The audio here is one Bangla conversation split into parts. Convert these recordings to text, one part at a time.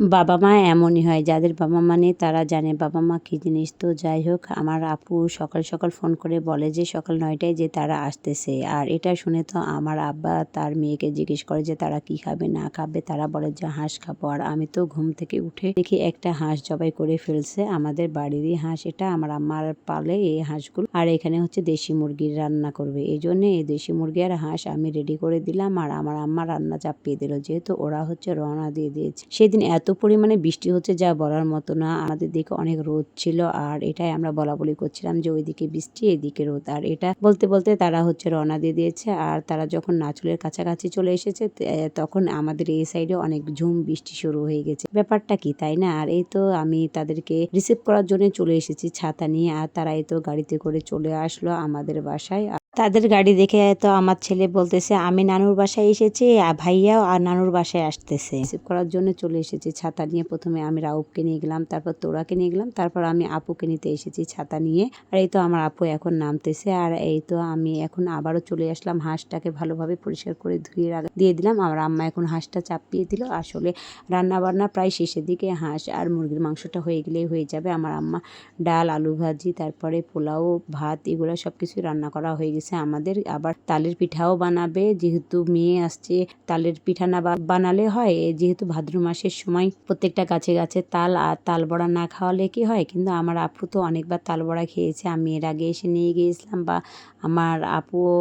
বাবা মা এমনই হয়, যাদের বাবা মা নেই তারা জানে, বাবা মা কী জিনিস? তো যাই হোক, আমার আপু সকাল সকাল ফোন করে বলে যে সকাল নয়টায় যে তারা আসতেছে। আর এটা শুনে তো আমার আব্বা তার মেয়েকে জিজ্ঞেস করে যে তারা কি খাবে, না খাবে? তারা বলে যে, হাঁস খাব। আর আমি তো ঘুম থেকে উঠে দেখি একটা হাঁস জবাই করে ফেলছে। আমাদের বাড়িরই হাঁস এটা, আমার আম্মার পালে এই হাঁসগুলো। আর এখানে হচ্ছে দেশি মুরগির রান্না করবে। এই জন্য এই দেশি মুরগি আর হাঁস আমি রেডি করে দিলাম। আর আমার আম্মা রান্না চাপিয়ে দিল, যেহেতু ওরা হচ্ছে রওনা দিয়ে দিয়েছে। সেদিন এত পরিমাণে বৃষ্টি হচ্ছে যা বলার মতো না। আমাদের দিকে অনেক রোদ ছিল আর এটাই আমরা বলা বলি করছিলাম যে ওইদিকে বৃষ্টি, এদিকে রোদ। আর এটা বলতে বলতে তারা হচ্ছে রওনা দিয়ে দিয়েছে আর তারা যখন নাচুলের কাছাকাছি চলে এসেছে তখন আমাদের এই সাইডে অনেক ঝুম বৃষ্টি শুরু হয়ে গেছে। ব্যাপারটা কি, তাই না? আর এই তো আমি তাদেরকে রিসিভ করার জন্য চলে এসেছি ছাতা নিয়ে আর তারা এই তো গাড়িতে করে চলে আসলো আমাদের বাসায়। তাদের গাড়ি দেখে তো আমার ছেলে বলতেছে, আমি নানুর বাসায় এসেছি, আর ভাইয়াও আর নানুর বাসায় আসতেছে। রিসিভ করার জন্য চলে এসেছি ছাতা নিয়ে। প্রথমে আমি রাউফকে নিয়ে গেলাম, তারপর তোরাকে নিয়ে গেলাম, তারপর আমি আপুকে নিতে এসেছি ছাতা নিয়ে। আর এই তো আমার আপু এখন নামতেছে, আর এই তো আমি এখন আবারও চলে আসলাম। হাঁসটাকে ভালোভাবে পরিষ্কার করে ধুয়ে দিয়ে দিলাম। আমার আম্মা এখন হাঁসটা চাপিয়ে দিল। আসলে রান্না বান্না প্রায় শেষের দিকে, হাঁস আর মুরগির মাংসটা হয়ে গেলেই হয়ে যাবে। আমার আম্মা ডাল, আলু ভাজি, তারপরে পোলাও, ভাত, এগুলো সব কিছু রান্না করা হয়ে গেছে। আমাদের আবার তালের পিঠাও বানাবে। যেহেতু মেয়ে আসছে, তালের পিঠা না বানালে হয় যেহেতু ভাদ্র মাসের সময় প্রত্যেকটা গাছে গাছে তাল আর তাল বড়া না খাওয়ালে কি হয়? কিন্তু আমার আপু তো অনেকবার তাল বড়া খেয়েছে, আমি এর আগে এসে নিয়ে গিয়েছিলাম বা আমার আপুও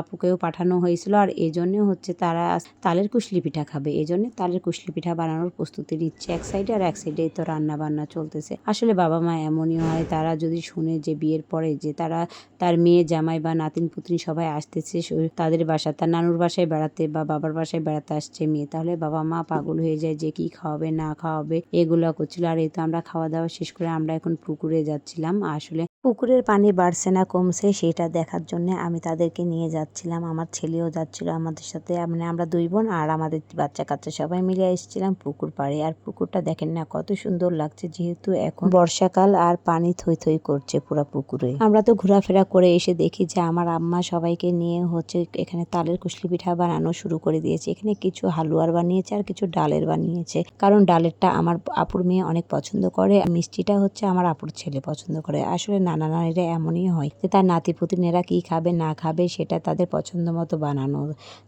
আপুকেও পাঠানো হয়েছিল আর এই জন্যে হচ্ছে তারা তালের কুশলি পিঠা খাবে। জন্য তালের কুশলি পিঠা বানানোর প্রস্তুতি নিচ্ছে এক সাইডে আর এক সাইডে তো রান্না বান্না চলতেছে। আসলে বাবা মা এমনই হয়, তারা যদি শুনে যে বিয়ের পরে যে তারা তার মেয়ে, জামাই বা নাতিন পুত্রী সবাই আসতেছে তাদের বাসা, তার নানুর বাসায় বেড়াতে বা বাবার বাসায় বেড়াতে আসছে মেয়ে, তাহলে বাবা মা পাগল হয়ে যায় যে কি খাওয়াবে, না খাওয়াবে, এগুলো করছিল। আর এই তো আমরা খাওয়া দাওয়া শেষ করে আমরা এখন পুকুরে যাচ্ছিলাম। আসলে পুকুরের পানি বাড়ছে না, কমছে, সেটা দেখার জন্য আমি তাদেরকে নিয়ে যাচ্ছিলাম, আমার ছেলেও যাচ্ছিল আমাদের সাথে মানে আমরা দুই বোন আর আমাদের বাচ্চা কাচ্চা সবাই মিলে এসেছিলাম পুকুর পাড়ে। আর পুকুরটা দেখেন না, কত সুন্দর লাগছে, যেহেতু এখন বর্ষাকাল আর পানি থই থই করছে পুরো পুকুরে। আমরা তো ঘোরাফেরা করে এসে দেখি যে আমার আম্মা সবাইকে নিয়ে হচ্ছে এখানে তালের কুশলি পিঠা বানানো শুরু করে দিয়েছে। এখানে কিছু হালুয়ার বানিয়েছে আর কিছু ডালের বানিয়েছে। কারণ ডালেরটা আমার আপুর মেয়ে অনেক পছন্দ করে মিষ্টিটা হচ্ছে আমার আপুর ছেলে পছন্দ করে। আসলে নানা নানিরা এমনই হয় যে তার নাতি পুতিনেরা কি খাবে, না খাবে সেটা তাদের পছন্দ মতো বানানো,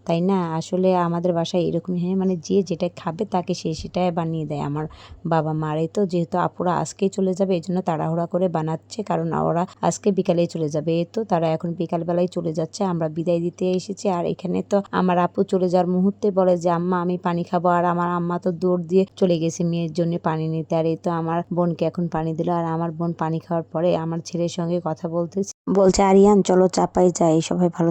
তাই না? আসলে আমাদের বাসায় এরকমই হয় মানে যে যেটা খাবে তাকে সে সেটাই বানিয়ে দেয় আমার বাবা মারে তো যেহেতু আপুরা আজকেই চলে যাবে, এই জন্য তাড়াহুড়া করে বানাচ্ছে, কারণ ওরা আজকে বিকালেই চলে যাবে। এই তো তারা এখন বিকালবেলায় চলে যাচ্ছে, আমরা বিদায় দিতে এসেছি। আর এখানে তো আমার আপু চলে যাওয়ার মুহূর্তে বলে যে, আম্মা, আমি পানি খাব। আর আমার আম্মা তো দৌড় দিয়ে চলে গেছে মেয়ের জন্য পানি নিতে। আর এই তো আমার বোনকে এখন পানি দিল। আর আমার বোন পানি খাওয়ার পরে আমার ছেলের সঙ্গে কথা বলতেছে। বলছে, আরিয়ান, চলো চাপাই যাই, সবাই ভালো